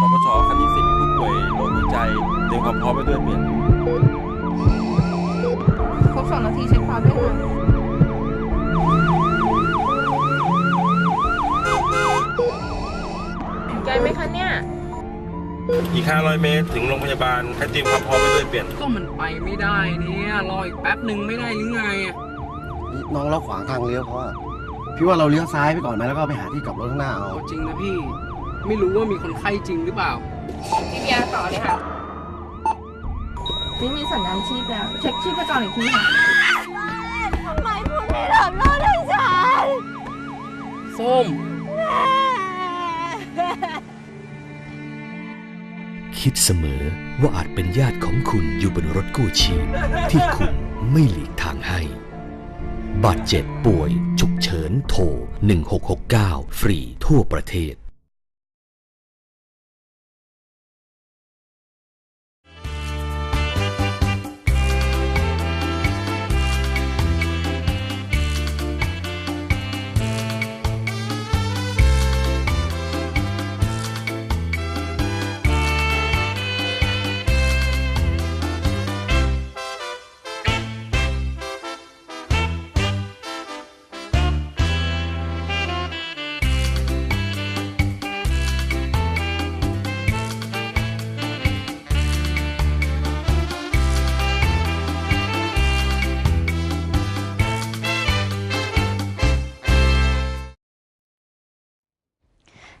สปชคันที่สิบผู้ป่วยโรคหัวใจเตรียมความพร้อมไปด้วยเปลี่ยนครบสองนาทีเช็คความด้วยค่ะถึงใจไหมคะเนี่ย อีก 500 เมตรถึงโรงพยาบาลให้เตรียมความพร้อมไปด้วยเปลี่ยน ก็มันไปไม่ได้เนี่ยรออีกแป๊บหนึ่งไม่ได้หรือไงอะน้องเราขวางทางเลี้ยวเพราะว่าพี่ว่าเราเลี้ยวซ้ายไปก่อนไหมแล้วก็ไปหาที่กลับรถข้างหน้าเอา เอาจริงนะพี่ ไม่รู้ว่ามีคนไข้จริงหรือเปล่า พี่เบียร์ต่อเลยค่ะ นี่มีสัญญาณชีพแล้ว เช็คชีพจรอีกทีค่ะ ทำไมคุณไม่ทำโทษให้ฉันส้มคิดเสมอว่าอาจเป็นญาติของคุณอยู่บนรถกู้ชีพ ที่คุณไม่หลีกทางให้ บาดเจ็บป่วย ฉุกเฉินโทร 1669 ฟรีทั่วประเทศ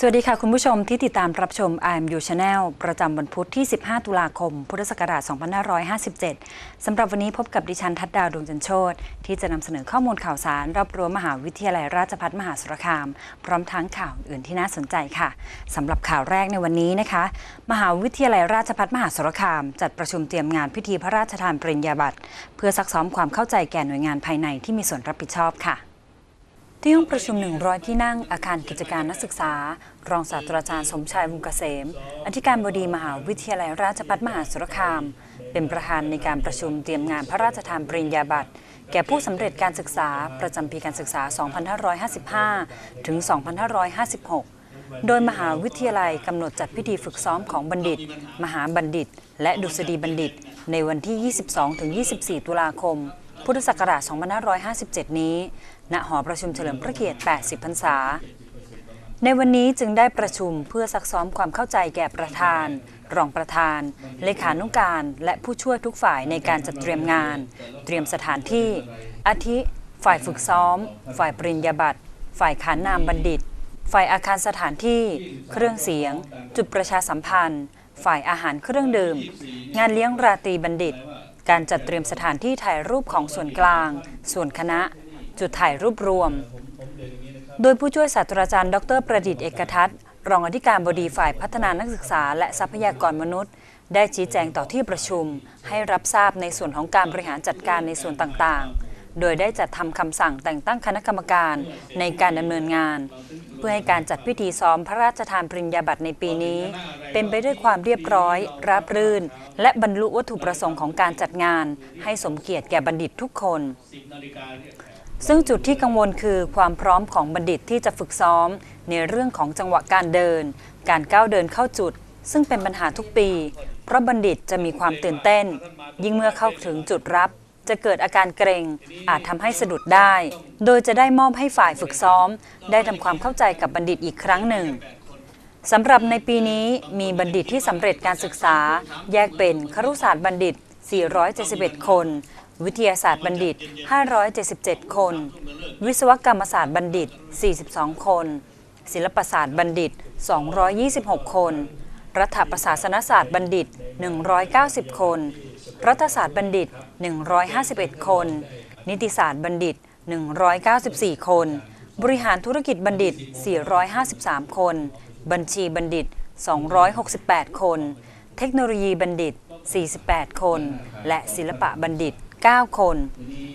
สวัสดีค่ะ คุณผู้ชมที่ติดตามรับชม IMU Channel ประจำวันพุธที่ 15 ตุลาคม พุทธศักราช 2557 สำหรับวันนี้พบกับดิฉันทัดดาวดวงจันโชตที่จะนำเสนอข้อมูลข่าวสารรอบรั้วมหาวิทยาลัยราชภัฏมหาสารคาม พร้อมทั้งข่าวอื่นที่น่าสนใจค่ะสำหรับข่าวแรกในวันนี้นะคะ มหาวิทยาลัยราชภัฏมหาสารคาม จัดประชุมเตรียมงานพิธีพระราชทานปริญญาบัตรเพื่อซักซ้อมความเข้าใจแก่หน่วยงานภายในที่มีส่วนรับผิดชอบค่ะ ที่ห้องประชุม 100 ที่นั่งอาคารกิจการนักศึกษา รองศาสตราจารย์สมชายวงศ์เกษม อธิการบดีมหาวิทยาลัยราชภัฏมหาสารคาม เป็นประธานในการประชุมเตรียมงานพระราชทานปริญญาบัตรแก่ผู้สำเร็จการศึกษาประจำปีการศึกษา 2555 ถึง 2556โดยมหาวิทยาลัยกำหนดจัดพิธีฝึกซ้อมของบัณฑิต มหาบัณฑิต และดุษฎีบัณฑิต ในวันที่ 22-24 ตุลาคม พุทธศักราช 2557 นี้ ณ หอประชุมเฉลิมพระเกียรติ 80 พรรษา ในวันนี้จึงได้ประชุมเพื่อซักซ้อมความเข้าใจแก่ประธาน รองประธาน เลขานุการ และผู้ช่วยทุกฝ่ายในการจัดเตรียมงาน เตรียมสถานที่ อาทิ ฝ่ายฝึกซ้อม ฝ่ายปริญญาบัตร ฝ่ายขานนามบัณฑิต ฝ่ายอาคารสถานที่ เครื่องเสียง จุดประชาสัมพันธ์ ฝ่ายอาหารเครื่องดื่ม งานเลี้ยงราตรีบัณฑิต การจัดเตรียมสถานที่ถ่ายรูปของส่วนกลาง ส่วนคณะ จุดถ่ายรูปรวม โดยผู้ช่วยศาสตราจารย์ ดร ประดิษฐ์เอกทัศน์รองอธิการบดีฝ่ายพัฒนานักศึกษา และทรัพยากรมนุษย์ ได้ชี้แจงต่อที่ประชุม ให้รับทราบในส่วนของการบริหารจัดการในส่วนต่างๆ โดยได้จัดทำคำสั่งแต่งตั้งคณะกรรมการในการดำเนินงาน เพื่อให้การจัดพิธีซ้อมพระราชทานปริญญาบัตรในปีนี้ เป็นไปด้วยความเรียบร้อย ราบรื่น และบรรลุวัตถุประสงค์ของการจัดงาน ให้สมเกียรติแก่บัณฑิตทุกคน ซึ่งจุดที่กังวลคือความพร้อมของบัณฑิตที่จะฝึกซ้อม ในเรื่องของจังหวะการเดิน การก้าวเดินเข้าจุด ซึ่งเป็นปัญหาทุกปี เพราะบัณฑิตจะมีความตื่นเต้น ยิ่งเมื่อเข้าถึงจุดรับ จะเกิดอาการเกรงอาจทำให้สะดุดได้ โดยจะได้มอบให้ฝ่ายฝึกซ้อม ได้ทำความเข้าใจกับบัณฑิตอีกครั้งหนึ่งสำหรับในปีนี้มีบัณฑิตที่สำเร็จการศึกษา แยกเป็นครุศาสตร์บัณฑิต 471 คน วิทยาศาสตร์บัณฑิต 577 คน วิศวกรรมศาสตร์บัณฑิต 42 คน ศิลปศาสตร์บัณฑิต 226 คน รัฐประศาสนศาสตร์บัณฑิต 190 คน รัฐศาสตร์บัณฑิต 151 คน นิติศาสตร์บัณฑิต 194 คน บริหารธุรกิจบัณฑิต 453 คน บัญชีบัณฑิต 268 คน เทคโนโลยีบัณฑิต 48 คน และศิลปะบัณฑิต 9 คน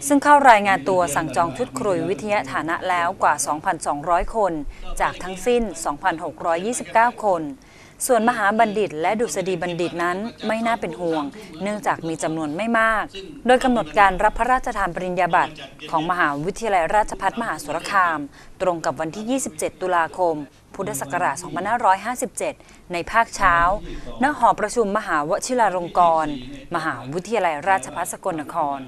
ซึ่งเข้ารายงานตัวสั่งจองชุดครุยวิทยาฐานะแล้วกว่า 2,200 คน จากทั้งสิ้น 2,629 คน ส่วนมหาบัณฑิตและดุษฎีบัณฑิตนั้นไม่น่าเป็นห่วง เนื่องจากมีจำนวนไม่มาก โดยกำหนดการรับพระราชทานปริญญาบัตรของมหาวิทยาลัยราชภัฏมหาสารคาม ตรงกับวันที่ 27 ตุลาคม พุทธศักราช 2557 ในภาคเช้า ณ หอประชุมมหาวชิราลงกรณ์ มหาวิทยาลัยราชภัฏสกลนคร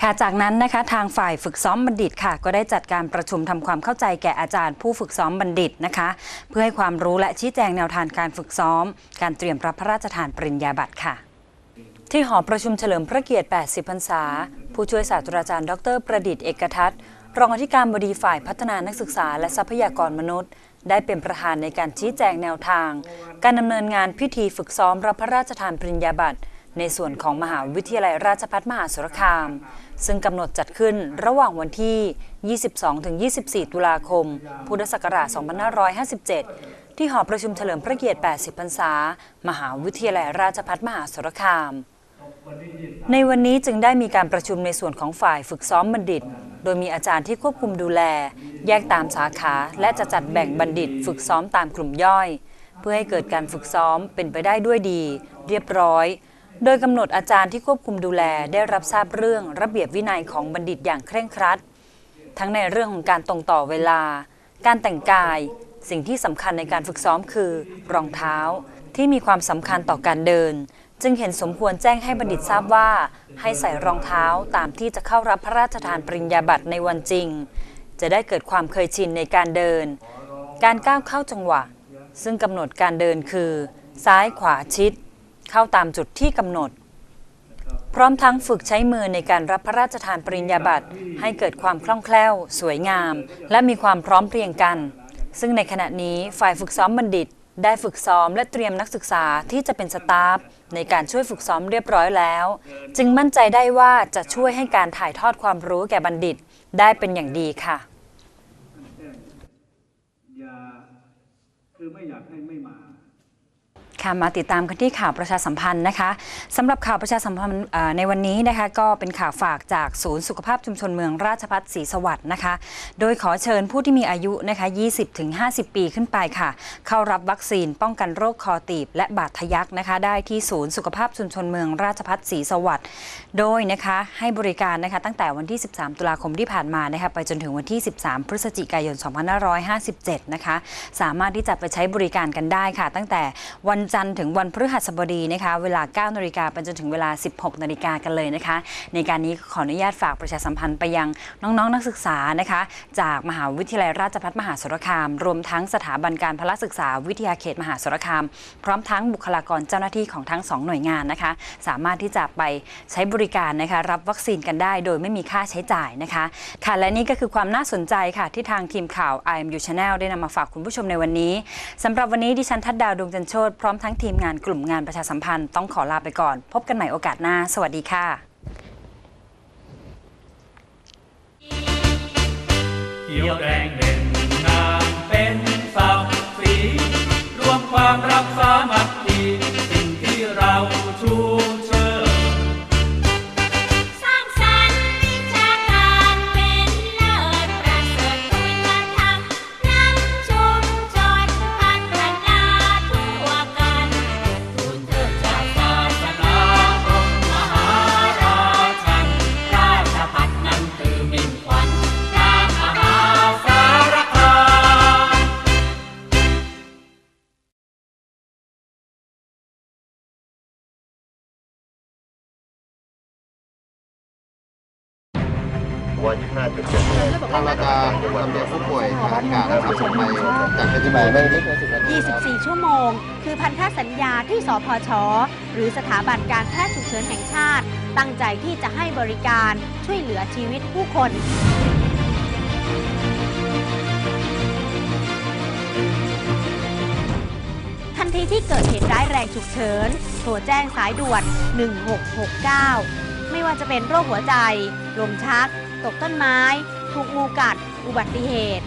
ค่ะจากนั้นนะคะทางฝ่ายฝึกซ้อมบัณฑิตค่ะ ก็ได้จัดการประชุมทำความเข้าใจแก่อาจารย์ ผู้ฝึกซ้อมบัณฑิตนะคะ เพื่อให้ความรู้และชี้แจงแนวทางการฝึกซ้อม การเตรียมรับพระราชทานปริญญาบัตรค่ะ ที่หอประชุมเฉลิมพระเกียรติ 80 พรรษา ผู้ช่วยศาสตราจารย์ ดร ประดิษฐ์เอกทัศน์รองอธิการบดีฝ่ายพัฒนานักศึกษา และทรัพยากรมนุษย์ ได้เป็นประธานในการชี้แจงแนวทาง การดำเนินงานพิธีฝึกซ้อมรับพระราชทานปริญญาบัตร ในส่วนของมหาวิทยาลัยราชภัฏมหาสารคาม ซึ่งกำหนดจัดขึ้นระหว่างวันที่ 22-24 ตุลาคม พุทธศักราช 2557 ที่หอประชุมเฉลิมพระเกียรติ 80 พรรษา มหาวิทยาลัยราชภัฏมหาสารคาม ในวันนี้จึงได้มีการประชุมในส่วนของฝ่ายฝึกซ้อมบัณฑิต โดยมีอาจารย์ที่ควบคุมดูแล แยกตามสาขาและจะจัดแบ่งบัณฑิต ฝึกซ้อมตามกลุ่มย่อย เพื่อให้เกิดการฝึกซ้อมเป็นไปได้ด้วยดี เรียบร้อย โดยกำหนดอาจารย์ที่ควบคุมดูแลได้รับทราบเรื่องระเบียบวินัยของบัณฑิตอย่างเคร่งครัด ทั้งในเรื่องของการตรงต่อเวลา การแต่งกาย สิ่งที่สำคัญในการฝึกซ้อมคือรองเท้าที่มีความสำคัญต่อการเดิน จึงเห็นสมควรแจ้งให้บัณฑิตทราบว่า ให้ใส่รองเท้าตามที่จะเข้ารับพระราชทานปริญญาบัตรในวันจริง จะได้เกิดความเคยชินในการเดิน การก้าวเข้าจังหวะ ซึ่งกำหนดการเดินคือ ซ้ายขวาชิด เข้าตามจุดที่กำหนด พร้อมทั้งฝึกใช้มือในการรับพระราชทานปริญญาบัตรให้เกิดความคล่องแคล่ว สวยงาม และมีความพร้อมเพรียงกัน ซึ่งในขณะนี้ฝ่ายฝึกซ้อมบัณฑิต ได้ฝึกซ้อมและเตรียมนักศึกษาที่จะเป็นสตาฟในการช่วยฝึกซ้อมเรียบร้อยแล้ว จึงมั่นใจได้ว่าจะช่วยให้การถ่ายทอดความรู้แก่บัณฑิตได้เป็นอย่างดีค่ะอย่าคือไม่อยากให้ไม่มา ค่ะมาติดตามกันที่ข่าวประชาสัมพันธ์นะคะสำหรับข่าวประชาสัมพันธ์ในวันนี้นะคะก็เป็นข่าวฝากจากศูนย์สุขภาพชุมชนเมืองราชพัฒศรีสวัสดิ์นะคะ โดยขอเชิญผู้ที่มีอายุนะคะ 20-50 ปีขึ้นไปค่ะ เข้ารับวัคซีนป้องกันโรคคอตีบ และบาดทะยักนะคะ ได้ที่ศูนย์สุขภาพชุมชนเมืองราชพัฒศรีสวัสดิ์โดยนะคะให้บริการนะคะตั้งแต่วันที่ 13 ตุลาคมที่ผ่านมานะคะไปจนถึงวันที่ 13 พฤศจิกายน 2557 นะคะสามารถที่จะไปใช้บริการกันได้ค่ะ ตั้งแต่วันจันทร์ถึงวันพฤหัสบดีนะคะ เวลา 9นาฬิกาไปจนถึงเวลา 16นาฬิกากันเลยนะคะ ในการนี้ขออนุญาตฝากประชาสัมพันธ์ไปยังน้องๆนนักศึกษานะคะ จากมหาวิทยาลัยราชภัฏมหาสารคาม รวมทั้งสถาบันการพละศึกษาวิทยาเขตมหาสารคาม พร้อมทั้งบุคลากรเจ้าหน้าที่ของทั้งสองหน่วยงานนะคะ สามารถที่จะไปใช้บริการนะคะรับวัคซีนกันได้ โดยไม่มีค่าใช้จ่ายนะคะ ค่ะและนี่ก็คือความน่าสนใจค่ะที่ทางทีมข่าว IMU Channel ได้นำมาฝากคุณผู้ชมในวันนี้สำหรับวันนี้ดิฉันทัดดาวดวงจันโชตพร้อมทั้งทีมงานกลุ่มงานประชาสัมพันธ์ต้องขอลาไปก่อน พบกันใหม่โอกาสหน้า สวัสดีค่ะเขียวแดงเด่นงามเป็นศักดิ์ศรีรวมความรักสามัคคี ป่วยทางากาศนะครับส่งไปจากเพชรบูรณ์ไม่ไม่24 ชั่วโมง คือพันธสัญญาที่สพช หรือสถาบันการแพทย์ฉุกเฉินแห่งชาติ ตั้งใจที่จะให้บริการช่วยเหลือชีวิตผู้คนทันทีที่เกิดเหตุร้ายแรงฉุกเฉิน โทรแจ้งสายด่วน 1669 ไม่ว่าจะเป็นโรคหัวใจ ลมชัก ตกต้นไม้ ถูกงูกัด อุบัติเหตุ